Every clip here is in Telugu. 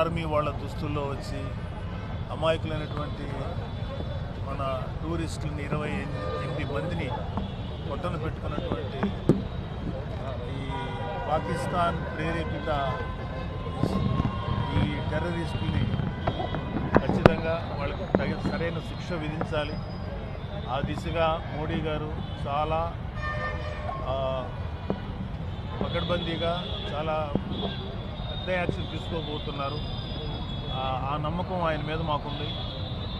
ఆర్మీ వాళ్ళ దుస్తుల్లో వచ్చి అమాయకులైనటువంటి మన టూరిస్టులని ఇరవై ఎనిమిది మందిని పొట్టను పెట్టుకున్నటువంటి ఈ పాకిస్తాన్ ప్రేరేపిత ఈ టెర్రరిస్టుల్ని ఖచ్చితంగా వాళ్ళకి తగిన సరైన శిక్ష విధించాలి. ఆ దిశగా మోడీ గారు చాలా పకడ్బందీగా చాలా పెద్ద యాక్షన్ తీసుకోబోతున్నారు ఆ- నమ్మకం ఆయన మీద మాకుంది.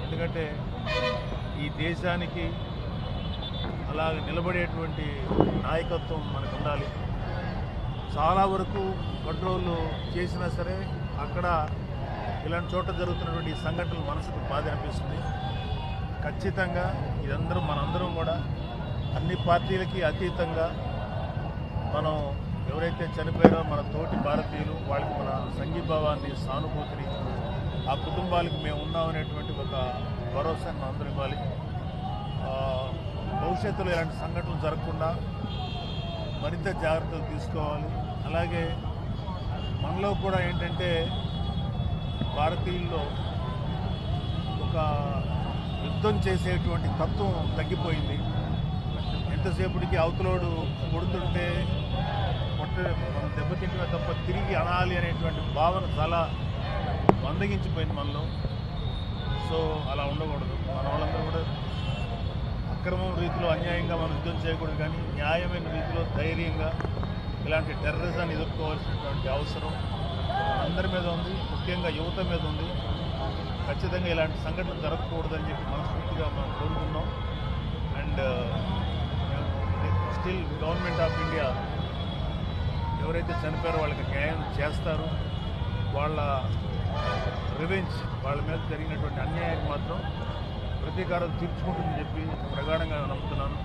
ఎందుకంటే ఈ దేశానికి అలాగ నిలబడేటువంటి నాయకత్వం మనకు ఉండాలి. చాలా వరకు కంట్రోల్ చేసినా సరే అక్కడ ఇలాంటి చోట జరుగుతున్నటువంటి సంఘటనలు మనసుకు బాధ అనిపిస్తుంది. ఖచ్చితంగా ఇదందరూ మనందరం కూడా అన్ని పార్టీలకి అతీతంగా మనం ఎవరైతే చనిపోయారో మన తోటి భారతీయులు వాళ్ళకి మన సంఘీభావాన్ని సానుభూతిని ఆ కుటుంబాలకు మేము ఉన్నామనేటువంటి ఒక భరోసాని మనం అందరూ ఇవ్వాలి. భవిష్యత్తులో ఇలాంటి సంఘటనలు జరగకుండా మరింత జాగ్రత్తలు తీసుకోవాలి. అలాగే మనలో కూడా ఏంటంటే భారతీయుల్లో ఒక యుద్ధం చేసేటువంటి తత్వం తగ్గిపోయింది. ఎంతసేపటికి అవతలోడు కొడుతుంటే మనం దెబ్బతింటే తప్ప తిరిగి అనాలి అనేటువంటి భావన చాలా మందగించిపోయింది మనలో. సో అలా ఉండకూడదు. మన వాళ్ళందరూ కూడా అక్రమం రీతిలో అన్యాయంగా మనం యుద్ధం చేయకూడదు కానీ న్యాయమైన రీతిలో ధైర్యంగా ఇలాంటి టెర్రరిజాన్ని ఎదుర్కోవాల్సినటువంటి అవసరం అందరి మీద ఉంది. ముఖ్యంగా యువత మీద ఉంది. ఖచ్చితంగా ఇలాంటి సంఘటనలు జరగకూడదని చెప్పి మనస్ఫూర్తిగా మనం కోరుకున్నాం and still government of India ఎవరైతే చనిపోయారో వాళ్ళకి న్యాయం చేస్తారు వాళ్ళ రివెంజ్ వాళ్ళ మీద జరిగినటువంటి అన్యాయానికి మాత్రం ప్రతీకారం తీర్చుకుంటుందని చెప్పి ప్రగాఢంగా నమ్ముతున్నాను.